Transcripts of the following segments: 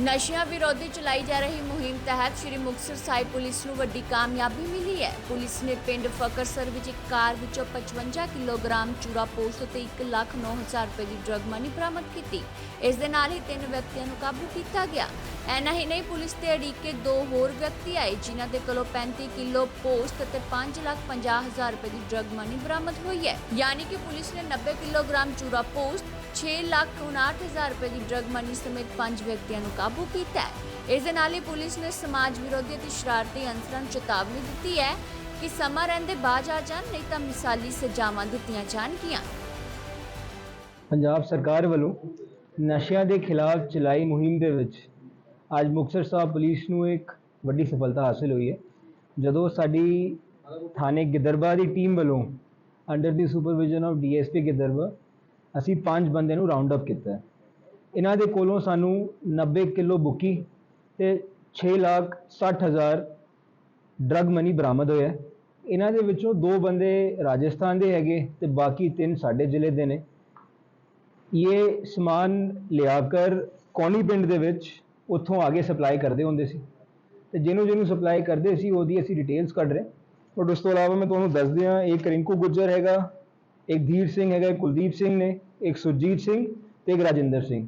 ਨਸ਼ਿਆਂ ਵਿਰੋਧੀ ਚਲਾਈ ਜਾ ਰਹੀ ਮੁਹਿੰਮ ਤਹਿਤ ਸ੍ਰੀ ਮੁਕਤਸਰ ਸਾਹਿਬ ਪੁਲਿਸ ਨੂੰ ਵੱਡੀ ਕਾਮਯਾਬੀ ਮਿਲੀ ਹੈ। ਪੁਲਿਸ ਨੇ ਪਿੰਡ ਫਕਰਸਰ ਵਿੱਚ ਇੱਕ ਕਾਰ ਵਿੱਚੋਂ 55 ਕਿਲੋਗ੍ਰਾਮ ਚੂਰਾ ਪੋਸਟ ਤੇ 1 ਲੱਖ 9 ਰੁਪਏ ਦੀ ਡਰਗ ਮਨੀ ਬਰਾਮਦ ਕੀਤੀ। ਇਸ ਦੇ ਨਾਲ ਹੀ ਤਿੰਨ ਵਿਅਕਤੀਆਂ ਨੂੰ ਕਾਬੂ ਕੀਤਾ ਗਿਆ। ਐਨਾ ਹੀ ਨਹੀਂ, ਪੁਲਿਸ ਤੇ ਅੜੀਕੇ ਦੋ ਹੋਰ ਵਿਅਕਤੀ ਆਏ, ਜਿਨ੍ਹਾਂ ਦੇ ਕੋਲੋਂ 35 ਕਿਲੋ ਪੋਸਟ ਅਤੇ 5 ਲੱਖ 50 ਹਜ਼ਾਰ ਰੁਪਏ ਦੀ ਡਰੱਗ ਮਨੀ ਬਰਾਮਦ ਹੋਈ ਹੈ। ਯਾਨੀ ਕਿ ਪੁਲਿਸ ਨੇ 90 ਕਿਲੋਗ੍ਰਾਮ ਚੂਰਾ ਪੋਸਟ 6 ਲੱਖ 59 ਰੁਪਏ ਦੀ ਡਰਗ ਮਨੀ ਸਮੇਤ ਪੰਜ ਵਿਅਕਤੀਆਂ ਨੂੰ ਕਾਬੂ ਕੀਤਾ ਹੈ। ਇਸ ਦੇ ਨਾਲ ਹੀ ਪੁਲਿਸ ਨੇ ਸਮਾਜ ਵਿਰੋਧੀ ਅਤੇ ਸ਼ਰਾਰਤੀ ਅਨਸਰਾਂ ਨੂੰ ਚੇਤਾਵਨੀ ਦਿੱਤੀ ਹੈ ਕਿ ਸਮਾਂ ਰਹਿੰਦੇ ਬਾਜ ਆ ਜਾਣ, ਨਹੀਂ ਤਾਂ ਮਿਸਾਲੀ ਸਜ਼ਾਵਾਂ ਦਿੱਤੀਆਂ ਜਾਣਗੀਆਂ। ਪੰਜਾਬ ਸਰਕਾਰ ਵੱਲੋਂ ਨਸ਼ਿਆਂ ਦੇ ਖਿਲਾਫ ਚਲਾਈ ਮੁਹਿੰਮ ਦੇ ਵਿੱਚ ਅੱਜ ਮੁਕਤਸਰ ਸਾਹਿਬ ਪੁਲਿਸ ਨੂੰ ਇੱਕ ਵੱਡੀ ਸਫਲਤਾ ਹਾਸਲ ਹੋਈ ਹੈ। ਜਦੋਂ ਸਾਡੀ ਥਾਣੇ ਗਿੱਦਰਬਾ ਦੀ ਟੀਮ ਵੱਲੋਂ under the supervision of DSP Gidderbaha ਅਸੀਂ ਪੰਜ ਬੰਦੇ ਨੂੰ ਰਾਉਂਡ ਅਪ ਕੀਤਾ ਇਹਨਾਂ ਦੇ ਕੋਲੋਂ ਸਾਨੂੰ 90 ਕਿਲੋ ਬੁੱਕੀ ਤੇ 6 ਲੱਖ 60 ਹਜ਼ਾਰ ਡਰਗ ਮਨੀ ਬਰਾਮਦ ਹੋਇਆ ਇਹਨਾਂ ਦੇ ਵਿੱਚੋਂ ਦੋ ਬੰਦੇ ਰਾਜਸਥਾਨ ਦੇ ਹੈਗੇ ਤੇ ਬਾਕੀ ਤਿੰਨ ਸਾਡੇ ਜ਼ਿਲ੍ਹੇ ਦੇ ਨੇ। ਇਹ ਸਮਾਨ ਲਿਆ ਕਰ ਕੌਣੀ ਪਿੰਡ ਦੇ ਵਿੱਚ ਉੱਥੋਂ ਆਗੇ ਸਪਲਾਈ ਕਰਦੇ ਹੁੰਦੇ ਸੀ। ਤੇ ਜਿਹਨੂੰ ਜਿਹਨੂੰ ਸਪਲਾਈ ਕਰਦੇ ਸੀ, ਉਹਦੀ ਅਸੀਂ ਡਿਟੇਲਸ ਕੱਢ ਰਹੇ। ਬਟ ਉਸ ਤੋਂ ਇਲਾਵਾ ਮੈਂ ਤੁਹਾਨੂੰ ਦੱਸ ਦਿਆਂ ਇੱਕ ਰਿੰਕੂ ਗੁੱਜਰ ਹੈਗਾ, ਇੱਕ ਧੀਰ ਸਿੰਘ ਹੈਗਾ, ਇੱਕ ਕੁਲਦੀਪ ਸਿੰਘ ਨੇ। ਇੱਕ ਸੁਰਜੀਤ ਸਿੰਘ ਤੇ ਇੱਕ ਰਾਜਿੰਦਰ ਸਿੰਘ।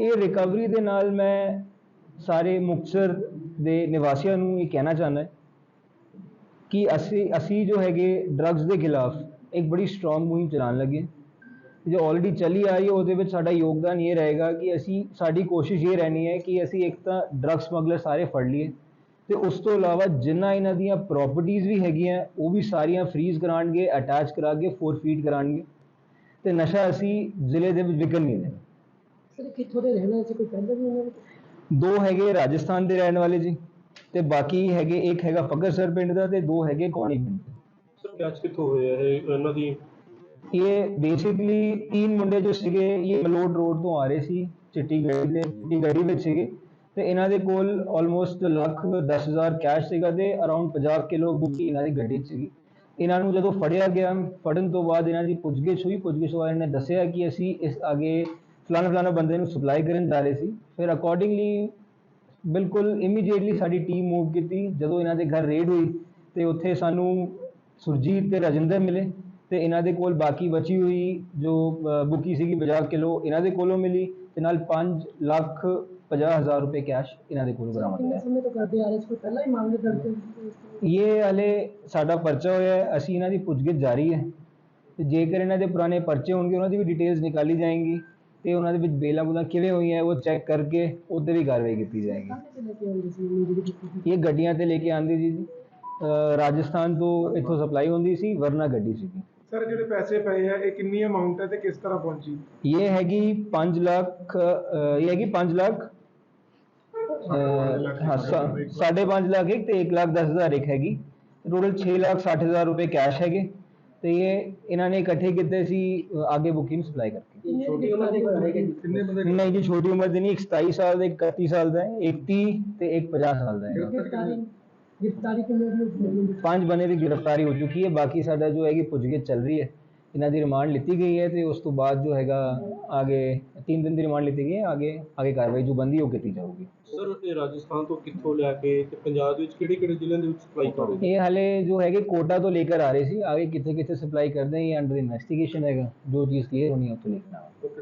ਇਹ ਰਿਕਵਰੀ ਦੇ ਨਾਲ ਮੈਂ ਸਾਰੇ ਮੁਕਤਸਰ ਦੇ ਨਿਵਾਸੀਆਂ ਨੂੰ ਇਹ ਕਹਿਣਾ ਚਾਹੁੰਦਾ ਕਿ ਅਸੀਂ ਅਸੀਂ ਜੋ ਹੈਗੇ ਡਰੱਗਸ ਦੇ ਖਿਲਾਫ ਇੱਕ ਬੜੀ ਸਟਰੋਂਗ ਮੁਹਿੰਮ ਚਲਾਉਣ ਲੱਗੇ ਜੋ ਆਲਰੇਡੀ ਚੱਲੀ ਆ ਰਹੀ ਹੈ, ਉਹਦੇ ਵਿੱਚ ਸਾਡਾ ਯੋਗਦਾਨ ਇਹ ਰਹੇਗਾ ਕਿ ਅਸੀਂ, ਸਾਡੀ ਕੋਸ਼ਿਸ਼ ਇਹ ਰਹਿਣੀ ਹੈ ਕਿ ਅਸੀਂ ਇੱਕ ਤਾਂ ਡਰੱਗ ਸਮਗਲਰ ਸਾਰੇ ਫੜ ਲਈਏ ਤੇ ਉਸ ਤੋਂ ਇਲਾਵਾ ਜਿੰਨਾ ਇਹਨਾਂ ਦੀਆਂ ਪ੍ਰਾਪਰਟੀਆਂ ਵੀ ਹੈਗੀਆਂ, ਉਹ ਵੀ ਸਾਰੀਆਂ ਫ੍ਰੀਜ਼ ਕਰਾਣਗੇ ਅਟੈਚ ਕਰਾ ਕੇ ਫੋਰਫੀਟ ਕਰਾਣਗੇ ਤੇ ਨਸ਼ਾ ਅਸੀਂ ਜ਼ਿਲ੍ਹੇ ਦੇ ਵਿੱਚ ਵਿਕਣ ਨਹੀਂ ਦੇਣਾ। ਸਰ ਕਿੱਥੋਂ ਦੇ ਰਹਿਣਾ ਸੀ? ਕੋਈ ਪਹਿਲਾਂ ਵੀ ਉਹਨਾਂ ਨੇ? ਦੋ ਹੈਗੇ ਰਾਜਸਥਾਨ ਦੇ ਰਹਿਣ ਵਾਲੇ ਜੀ ਤੇ ਬਾਕੀ ਹੈਗੇ ਇੱਕ ਹੈਗਾ ਫਗਰਸਰ ਪਿੰਡ ਦਾ ਤੇ ਦੋ ਹੈਗੇ ਕੌਣੀ ਪਿੰਡ ਦੇ। ਸਰ ਕੈਚ ਕਿੱਥੋਂ ਹੋਇਆ ਇਹ ਇਹਨਾਂ ਦੀ? ਇਹ ਬੇਸਿਕਲੀ ਤਿੰਨ ਮੁੰਡੇ ਜੋ ਸੀਗੇ ਇਹ ਮਲੋਡ ਰੋਡ ਤੋਂ ਆ ਰਹੇ ਸੀ ਚਿੱਟੀ ਗੱਡੀ ਦੇ ਚਿੱਟੀ ਗੱਡੀ ਵਿੱਚ ਸੀਗੇ। ਤੇ ਇਹਨਾਂ ਦੇ ਕੋਲ ਆਲਮੋਸਟ ਲੱਖ 10000 ਕੈਸ਼ ਸੀਗਾ ਤੇ ਅਰਾਊਂਡ 50 ਕਿਲੋ ਬੁੱਕੀ ਇਹਨਾਂ ਦੀ ਗੱਡੀ ਸੀਗੀ। ਇਹਨਾਂ ਨੂੰ ਜਦੋਂ ਫੜਿਆ ਗਿਆ ਫੜਨ ਤੋਂ ਬਾਅਦ ਇਹਨਾਂ ਦੀ ਪੁੱਛਗਿੱਛ ਹੋਈ ਪੁੱਛਗਿੱਛ ਤੋਂ ਇਹਨਾਂ ਨੇ ਦੱਸਿਆ ਕਿ ਅਸੀਂ ਇਸ ਅੱਗੇ ਫਲਾਣਾ ਫਲਾਣਾ ਬੰਦੇ ਨੂੰ ਸਪਲਾਈ ਕਰਨ ਜਾ ਰਹੇ ਸੀ। ਫਿਰ ਅਕੋਰਡਿੰਗਲੀ ਬਿਲਕੁਲ ਇਮੀਡੀਏਟਲੀ ਸਾਡੀ ਟੀਮ ਮੂਵ ਕੀਤੀ। ਜਦੋਂ ਇਹਨਾਂ ਦੇ ਘਰ ਰੇਡ ਹੋਈ ਤੇ ਉੱਥੇ ਸਾਨੂੰ ਸੁਰਜੀਤ ਤੇ ਰਾਜਿੰਦਰ ਮਿਲੇ ਤੇ ਇਹਨਾਂ ਦੇ ਕੋਲ ਬਾਕੀ ਬਚੀ ਹੋਈ ਜੋ ਅ, ਬੁੱਕੀ ਸੀਗੀ 50 ਕਿਲੋ ਇਹਨਾਂ ਦੇ ਕੋਲੋਂ ਮਿਲੀ ਤੇ ਨਾਲ 5 ਲੱਖ 50 ਹਜ਼ਾਰ ਰੁਪਏ ਕੈਸ਼ ਇਹਨਾਂ ਦੇ ਕੋਲੋਂ ਬਰਾਮਦ ਕਿੰਨੇ ਹੋਇਆ ਸਮੇਂ ਤੋਂ ਕਰਦੇ ਆ ਰਹੇ ਸੀ? ਕੋਈ ਪਹਿਲਾਂ ਹੀ ਮਾਮਲੇ ਦਰਜ ਹੋਏ ਇਹ ਹਲੇ ਸਾਡਾ ਪਰਚਾ ਹੋਇਆ ਹੈ ਅਸੀਂ ਇਹਨਾਂ ਦੀ ਪੁੱਛਗਿੱਛ ਜਾਰੀ ਹੈ। ਤੇ ਜੇਕਰ ਇਹਨਾਂ ਦੇ ਪੁਰਾਣੇ ਪਰਚੇ ਹੋਣਗੇ ਉਹਨਾਂ ਦੀ ਵੀ ਡਿਟੇਲਸ ਨਿਕਾਲੀ ਜਾਏਂਗੀ ਤੇ ਉਹਨਾਂ ਦੇ ਵਿੱਚ ਬੇਲਾਂ ਬੁਲਾਂ ਕਿਵੇਂ ਹੋਈਆਂ ਉਹ ਚੈੱਕ ਕਰਕੇ ਉਹਦੇ ਵੀ ਕਾਰਵਾਈ ਕੀਤੀ ਜਾਏਗੀ। ਆਉਂਦੇ ਸੀ ਸੀ ਇਹ ਗੱਡੀਆਂ ਤੇ ਲੈ ਕੇ ਆਂਦੀ ਸੀ ਜੀ ਰਾਜਸਥਾਨ ਤੋਂ ਇੱਥੋਂ ਸਪਲਾਈ ਹੁੰਦੀ ਸੀ ਵਰਨਾ ਗੱਡੀ ਸੀਗੀ। ਸਰ ਜਿਹੜੇ ਪੈਸੇ ਪਏ ਆ ਇਹ ਕਿੰਨੀ ਅਮਾਉਂਟ ਹੈ ਤੇ ਕਿਸ ਤਰ੍ਹਾਂ ਪਹੁੰਚੀ? ਇਹ ਹੈਗੀ 5 ਲੱਖ ਅ, ਇਹ ਹੈਗੀ 5 ਲੱਖ ਅ, ਹਾਂ ਸਾ- ਸਾਢੇ ਪੰਜ ਲੱਖ ਇੱਕ ਤੇ 1 ਲੱਖ 10 ਹਜ਼ਾਰ ਇੱਕ ਹੈਗੀ। ਟੋਟਲ 6 ਲੱਖ 60 ਹਜ਼ਾਰ ਰੁਪਏ ਕੈਸ਼ ਹੈਗੇ। ਤੇ ਇਹ ਇਹਨਾਂ ਨੇ ਇਕੱਠੇ ਕੀਤੇ ਸੀ ਅ, ਆਗੇ ਬੁਕਿੰਗ ਸਪਲਾਈ ਕਰਕੇ। ਛੋਟੀ ਉਮਰ ਦੇ ਹੋਣਗੇ ਕਿੰਨੇ ਬੰਦੇ ਨਹੀਂ ਜੀ ਛੋਟੀ ਉਮਰ ਦੇ ਨਹੀਂ ਇੱਕ 27 ਸਾਲ ਦਾ ਇੱਕ 31 ਸਾਲ ਦਾ ਇੱਕ 30 ਤੇ ਇੱਕ 50 ਸਾਲ ਦਾ ਹੈ ਗ੍ਰਿਫਤਾਰੀ ਗ੍ਰਿਫਤਾਰੀ ਕਿੰਨੇ ਦੀ ਹੋਈ ਹੈ? ਪੰਜ ਬੰਦੇ ਦੀ ਗ੍ਰਿਫਤਾਰੀ ਹੋ ਚੁੱਕੀ ਹੈ ਬਾਕੀ ਸਾਡਾ ਜੋ ਹੈਗੀ ਪੁੱਛਗਿੱਛ ਚੱਲ ਰਹੀ ਹੈ ਇਹਨਾਂ ਦੀ ਰਿਮਾਂਡ ਲਿੱਤੀ ਗਈ ਹੈ ਤੇ ਉਸ ਤੋਂ ਬਾਅਦ ਜੋ ਹੈਗਾ ਆਗੇ ਤਿੰਨ ਦਿਨ ਦੀ ਰਿਮਾਂਡ ਲਿੱਤੀ ਗਈ ਹੈ ਆਗੇ ਆਗੇ ਕਾਰਵਾਈ ਜੋ ਬੰਦੀ ਉਹ ਕੀਤੀ ਜਾਊਗੀ ਸਰ ਇਹ ਰਾਜਸਥਾਨ ਤੋਂ ਕਿੱਥੋਂ ਲਿਆ ਕੇ ਤੇ ਪੰਜਾਬ ਦੇ ਵਿੱਚ ਕਿਹੜੇ ਕਿਹੜੇ ਜ਼ਿਲ੍ਹਿਆਂ ਦੇ ਵਿੱਚ ਸਪਲਾਈ ਕਰ ਰਹੇ ਇਹ ਹਲੇ ਜੋ ਹੈਗੇ ਕੋਟਾ ਤੋਂ ਲੈ ਕੇ ਆ ਰਹੇ ਸੀ ਆਗੇ ਕਿੱਥੇ ਕਿੱਥੇ ਸਪਲਾਈ ਕਰਦੇ हैं ये अंडर इन्वेस्टिगेशन हैगा जो चीज़ क्लियर होनी है तो लिखना ਓਕੇ